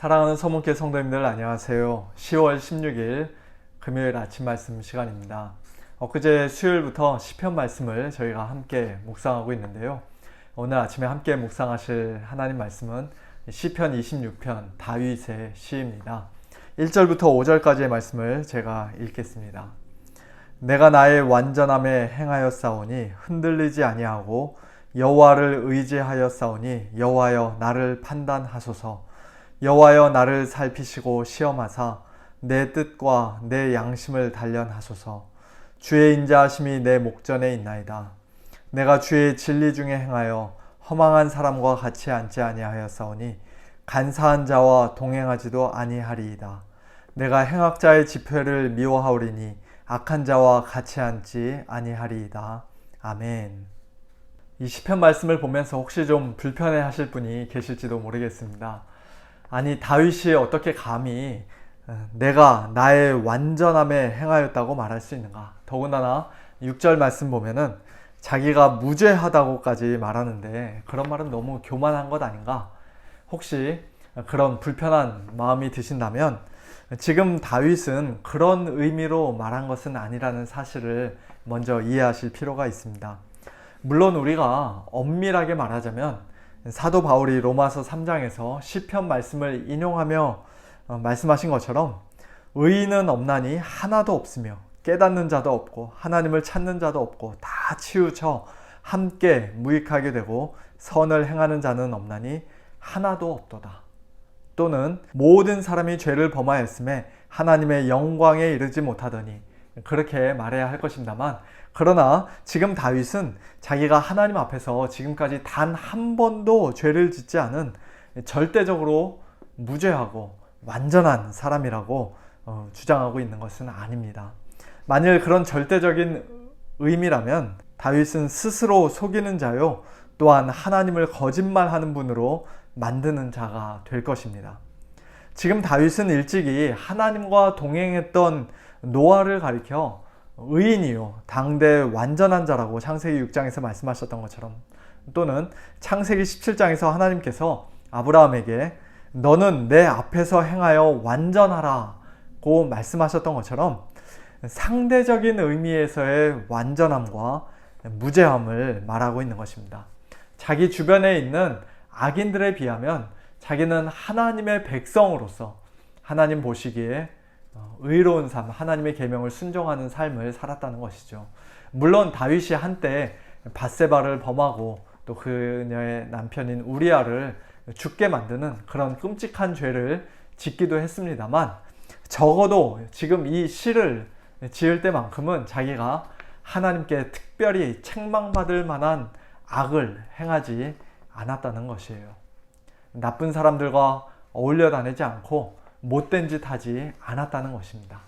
사랑하는 서문교 성도님들 안녕하세요. 10월 16일 금요일 아침 말씀 시간입니다. 엊그제 수요일부터 시편 말씀을 저희가 함께 묵상하고 있는데요. 오늘 아침에 함께 묵상하실 하나님 말씀은 시편 26편 다윗의 시입니다. 1절부터 5절까지의 말씀을 제가 읽겠습니다. 내가 나의 완전함에 행하였사오니 흔들리지 아니하고 여호와를 의지하였사오니 여호와여 나를 판단하소서 여호와여 나를 살피시고 시험하사 내 뜻과 내 양심을 단련하소서. 주의 인자하심이 내 목전에 있나이다. 내가 주의 진리 중에 행하여 허망한 사람과 같이 앉지 아니하였사오니 간사한 자와 동행하지도 아니하리이다. 내가 행악자의 집회를 미워하오리니 악한 자와 같이 앉지 아니하리이다. 아멘. 이 시편 말씀을 보면서 혹시 좀 불편해 하실 분이 계실지도 모르겠습니다. 아니 다윗이 어떻게 감히 어, 내가 나의 완전함에 행하였다고 말할 수 있는가? 더군다나 6절 말씀 보면은 자기가 무죄하다고까지 말하는데 그런 말은 너무 교만한 것 아닌가? 혹시 그런 불편한 마음이 드신다면 지금 다윗은 그런 의미로 말한 것은 아니라는 사실을 먼저 이해하실 필요가 있습니다. 물론 우리가 엄밀하게 말하자면 사도 바울이 로마서 3장에서 시편 말씀을 인용하며 어, 말씀하신 것처럼 의인은 없나니 하나도 없으며 깨닫는 자도 없고 하나님을 찾는 자도 없고 다 치우쳐 함께 무익하게 되고 선을 행하는 자는 없나니 하나도 없도다. 또는 모든 사람이 죄를 범하였음에 하나님의 영광에 이르지 못하더니 그렇게 말해야 할 것입니다만 그러나 지금 다윗은 자기가 하나님 앞에서 지금까지 단 한 번도 죄를 짓지 않은 절대적으로 무죄하고 완전한 사람이라고 어, 주장하고 있는 것은 아닙니다. 만일 그런 절대적인 의미라면 다윗은 스스로 속이는 자요 또한 하나님을 거짓말하는 분으로 만드는 자가 될 것입니다. 지금 다윗은 일찍이 하나님과 동행했던 노아를 가리켜 의인이요 당대 완전한 자라고 창세기 6장에서 말씀하셨던 것처럼 또는 창세기 17장에서 하나님께서 아브라함에게 너는 내 앞에서 행하여 완전하라고 말씀하셨던 것처럼 상대적인 의미에서의 완전함과 무죄함을 말하고 있는 것입니다. 자기 주변에 있는 악인들에 비하면 자기는 하나님의 백성으로서 하나님 보시기에 어, 의로운 삶, 하나님의 계명을 순종하는 삶을 살았다는 것이죠. 물론 다윗이 한때 바세바를 범하고 또 그녀의 남편인 우리아를 죽게 만드는 그런 끔찍한 죄를 짓기도 했습니다만 적어도 지금 이 시를 지을 때만큼은 자기가 하나님께 특별히 책망받을 만한 악을 행하지 않았다는 것이에요. 나쁜 사람들과 어울려 다니지 않고 못된 짓 하지 않았다는 것입니다.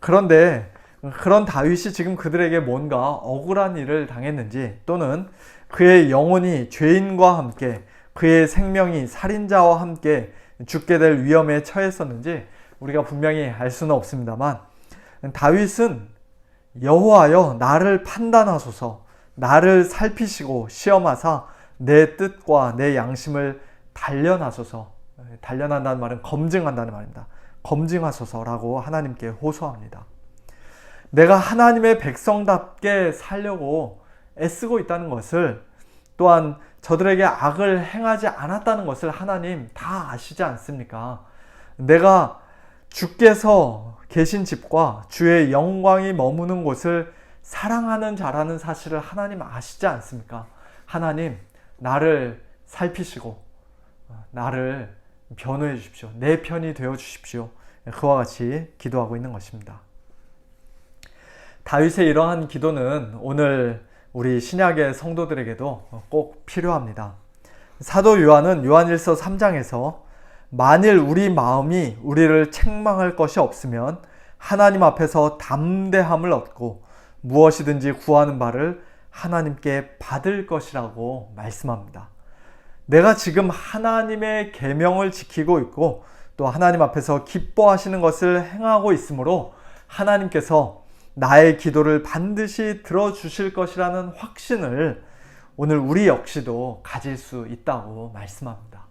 그런데 그런 다윗이 지금 그들에게 뭔가 억울한 일을 당했는지 또는 그의 영혼이 죄인과 함께 그의 생명이 살인자와 함께 죽게 될 위험에 처했었는지 우리가 분명히 알 수는 없습니다만 다윗은 여호와여 나를 판단하소서 나를 살피시고 시험하사 내 뜻과 내 양심을 단련하소서 단련한다는 말은 검증한다는 말입니다. 검증하소서라고 하나님께 호소합니다. 내가 하나님의 백성답게 살려고 애쓰고 있다는 것을 또한 저들에게 악을 행하지 않았다는 것을 하나님 다 아시지 않습니까? 내가 주께서 계신 집과 주의 영광이 머무는 곳을 사랑하는 자라는 사실을 하나님 아시지 않습니까? 하나님, 나를 살피시고, 나를 변호해 주십시오. 내 편이 되어 주십시오. 그와 같이 기도하고 있는 것입니다. 다윗의 이러한 기도는 오늘 우리 신약의 성도들에게도 꼭 필요합니다. 사도 요한은 요한일서 3장에서 만일 우리 마음이 우리를 책망할 것이 없으면 하나님 앞에서 담대함을 얻고 무엇이든지 구하는 바를 하나님께 받을 것이라고 말씀합니다. 내가 지금 하나님의 계명을 지키고 있고 또 하나님 앞에서 기뻐하시는 것을 행하고 있으므로 하나님께서 나의 기도를 반드시 들어주실 것이라는 확신을 오늘 우리 역시도 가질 수 있다고 말씀합니다.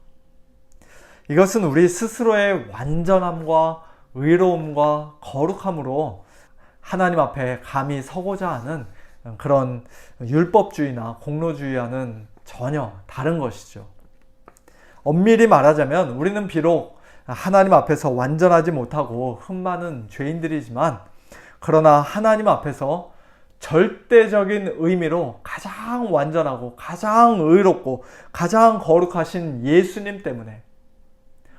이것은 우리 스스로의 완전함과 의로움과 거룩함으로 하나님 앞에 감히 서고자 하는 그런 율법주의나 공로주의와는 전혀 다른 것이죠. 엄밀히 말하자면 우리는 비록 하나님 앞에서 완전하지 못하고 흠 많은 죄인들이지만 그러나 하나님 앞에서 절대적인 의미로 가장 완전하고 가장 의롭고 가장 거룩하신 예수님 때문에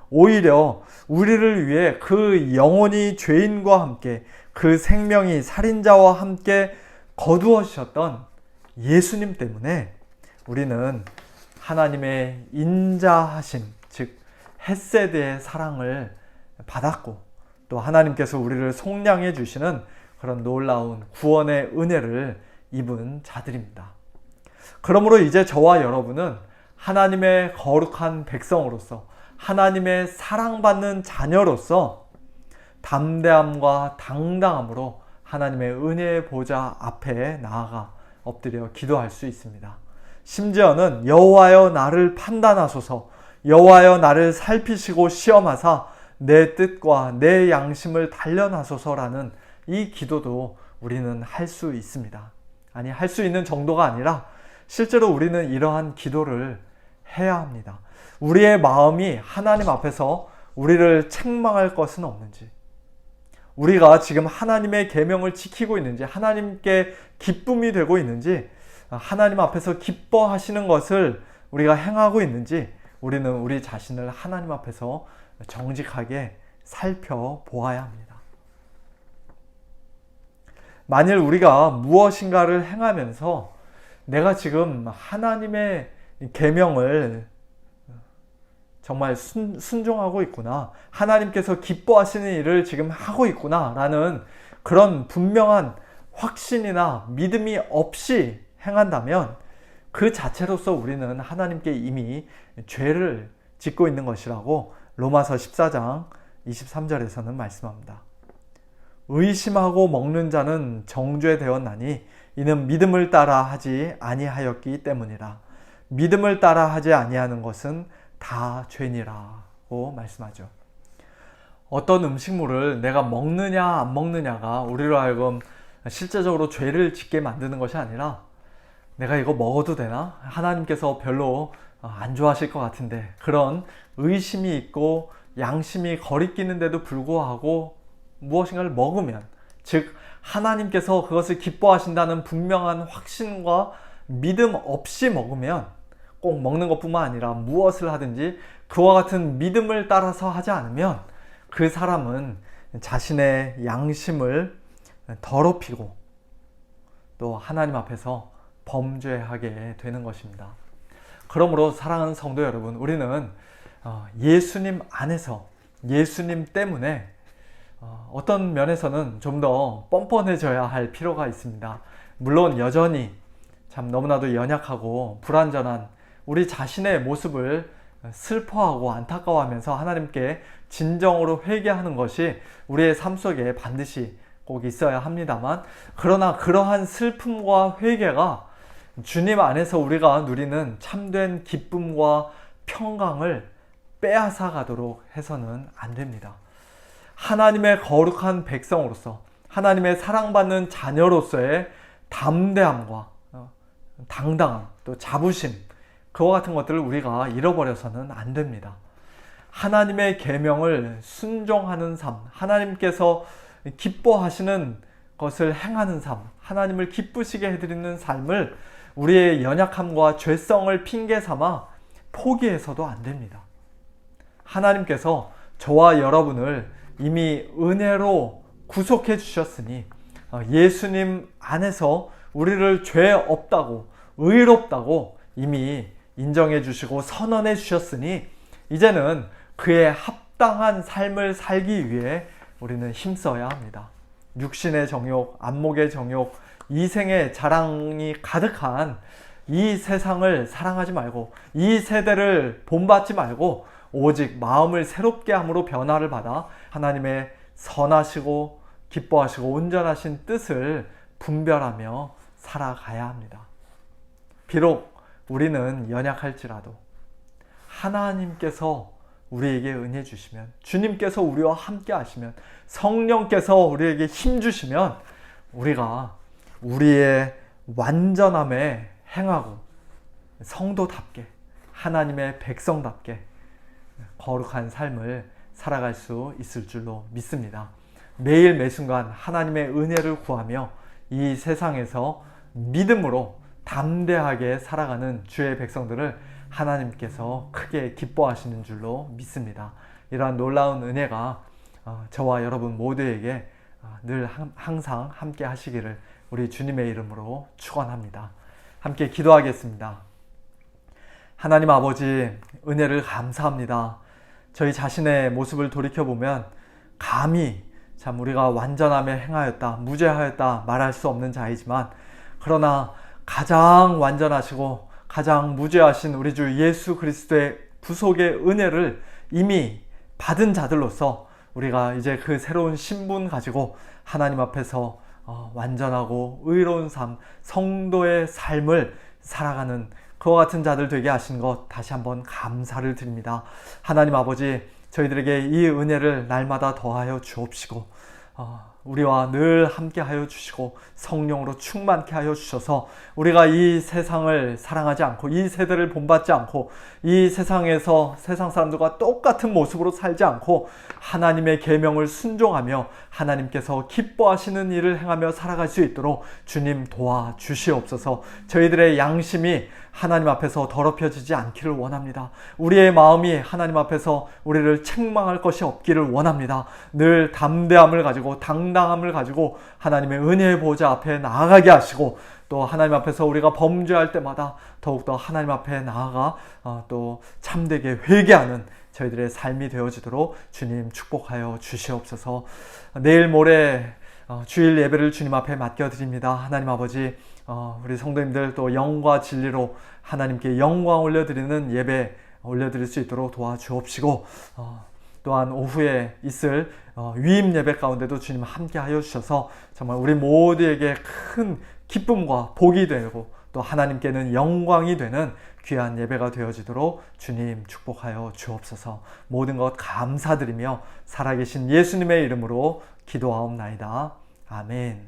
오히려 우리를 위해 그 영혼이 죄인과 함께 그 생명이 살인자와 함께 거두어 주셨던 예수님 때문에 우리는 하나님의 인자하심, 즉 햇세드의 사랑을 받았고 또 하나님께서 우리를 속량해 주시는 그런 놀라운 구원의 은혜를 입은 자들입니다. 그러므로 이제 저와 여러분은 하나님의 거룩한 백성으로서 하나님의 사랑받는 자녀로서 담대함과 당당함으로 하나님의 은혜의 보좌 앞에 나아가 엎드려 기도할 수 있습니다. 심지어는 여호와여 나를 판단하소서 여호와여 나를 살피시고 시험하사 내 뜻과 내 양심을 단련하소서라는 이 기도도 우리는 할 수 있습니다. 아니 할 수 있는 정도가 아니라 실제로 우리는 이러한 기도를 해야 합니다. 우리의 마음이 하나님 앞에서 우리를 책망할 것은 없는지 우리가 지금 하나님의 계명을 지키고 있는지 하나님께 기쁨이 되고 있는지 하나님 앞에서 기뻐하시는 것을 우리가 행하고 있는지 우리는 우리 자신을 하나님 앞에서 정직하게 살펴보아야 합니다. 만일 우리가 무엇인가를 행하면서 내가 지금 하나님의 계명을 정말 순, 순종하고 있구나. 하나님께서 기뻐하시는 일을 지금 하고 있구나. 라는 그런 분명한 확신이나 믿음이 없이 행한다면 그 자체로서 우리는 하나님께 이미 죄를 짓고 있는 것이라고 로마서 14장 23절에서는 말씀합니다. 의심하고 먹는 자는 정죄되었나니 이는 믿음을 따라 하지 아니하였기 때문이라. 믿음을 따라 하지 아니하는 것은 다 죄니라고 말씀하죠. 어떤 음식물을 내가 먹느냐 안 먹느냐가 우리로 하여금 실제적으로 죄를 짓게 만드는 것이 아니라 내가 이거 먹어도 되나? 하나님께서 별로 안 좋아하실 것 같은데 그런 의심이 있고 양심이 거리끼는데도 불구하고 무엇인가를 먹으면 즉 하나님께서 그것을 기뻐하신다는 분명한 확신과 믿음 없이 먹으면 꼭 먹는 것뿐만 아니라 무엇을 하든지 그와 같은 믿음을 따라서 하지 않으면 그 사람은 자신의 양심을 더럽히고 또 하나님 앞에서 범죄하게 되는 것입니다. 그러므로 사랑하는 성도 여러분, 우리는 어, 예수님 안에서 예수님 때문에 어, 어떤 면에서는 좀 더 뻔뻔해져야 할 필요가 있습니다. 물론 여전히 참 너무나도 연약하고 불완전한 우리 자신의 모습을 슬퍼하고 안타까워하면서 하나님께 진정으로 회개하는 것이 우리의 삶 속에 반드시 꼭 있어야 합니다만 그러나 그러한 슬픔과 회개가 주님 안에서 우리가 누리는 참된 기쁨과 평강을 빼앗아 가도록 해서는 안 됩니다. 하나님의 거룩한 백성으로서 하나님의 사랑받는 자녀로서의 담대함과 어, 당당함 또 자부심 그와 같은 것들을 우리가 잃어버려서는 안 됩니다. 하나님의 계명을 순종하는 삶, 하나님께서 기뻐하시는 것을 행하는 삶, 하나님을 기쁘시게 해드리는 삶을 우리의 연약함과 죄성을 핑계 삼아 포기해서도 안 됩니다. 하나님께서 저와 여러분을 이미 은혜로 구속해 주셨으니 어, 예수님 안에서 우리를 죄 없다고 의롭다고 이미 인정해 주시고 선언해 주셨으니 이제는 그의 합당한 삶을 살기 위해 우리는 힘써야 합니다. 육신의 정욕, 안목의 정욕, 이 생의 자랑이 가득한 이 세상을 사랑하지 말고 이 세대를 본받지 말고 오직 마음을 새롭게 함으로 변화를 받아 하나님의 선하시고 기뻐하시고 온전하신 뜻을 분별하며 살아가야 합니다. 비록 우리는 연약할지라도 하나님께서 우리에게 은혜 주시면 주님께서 우리와 함께 하시면 성령께서 우리에게 힘 주시면 우리가 우리의 완전함에 행하고 성도답게 하나님의 백성답게 거룩한 삶을 살아갈 수 있을 줄로 믿습니다. 매일 매순간 하나님의 은혜를 구하며 이 세상에서 믿음으로 담대하게 살아가는 주의 백성들을 하나님께서 크게 기뻐하시는 줄로 믿습니다. 이러한 놀라운 은혜가 어, 저와 여러분 모두에게 어, 늘 항상 함께 하시기를 우리 주님의 이름으로 축원합니다. 함께 기도하겠습니다. 하나님 아버지 은혜를 감사합니다. 저희 자신의 모습을 돌이켜 보면 감히 참 우리가 완전함에 행하였다, 무죄하였다 말할 수 없는 자이지만 그러나 가장 완전하시고 가장 무죄하신 우리 주 예수 그리스도의 구속의 은혜를 이미 받은 자들로서 우리가 이제 그 새로운 신분 가지고 하나님 앞에서 어, 완전하고 의로운 삶, 성도의 삶을 살아가는 그와 같은 자들 되게 하신 것 다시 한번 감사를 드립니다. 하나님 아버지, 저희들에게 이 은혜를 날마다 더하여 주옵시고, 어, 우리와 늘 함께 하여 주시고 성령으로 충만케 하여 주셔서 우리가 이 세상을 사랑하지 않고 이 세대를 본받지 않고 이 세상에서 세상 사람들과 똑같은 모습으로 살지 않고 하나님의 계명을 순종하며 하나님께서 기뻐하시는 일을 행하며 살아갈 수 있도록 주님 도와 주시옵소서. 저희들의 양심이 하나님 앞에서 더럽혀지지 않기를 원합니다. 우리의 마음이 하나님 앞에서 우리를 책망할 것이 없기를 원합니다. 늘 담대함을 가지고 당당함을 가지고 하나님의 은혜의 보좌 앞에 나아가게 하시고 또 하나님 앞에서 우리가 범죄할 때마다 더욱더 하나님 앞에 나아가 어, 또 참되게 회개하는 저희들의 삶이 되어지도록 주님 축복하여 주시옵소서. 내일 모레 어, 주일 예배를 주님 앞에 맡겨드립니다. 하나님 아버지 어, 우리 성도님들 또 영과 진리로 하나님께 영광 올려드리는 예배 올려드릴 수 있도록 도와주옵시고 어, 또한 오후에 있을 어, 위임 예배 가운데도 주님 함께 하여 주셔서 정말 우리 모두에게 큰 기쁨과 복이 되고 또 하나님께는 영광이 되는 귀한 예배가 되어지도록 주님 축복하여 주옵소서 모든 것 감사드리며 살아계신 예수님의 이름으로 기도하옵나이다. 아멘.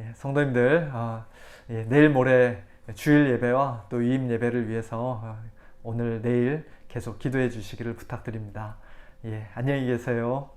예, 성도님들 어, 예, 내일 모레 주일 예배와 또 위임 예배를 위해서 어, 오늘 내일 계속 기도해 주시기를 부탁드립니다. 예, 안녕히 계세요.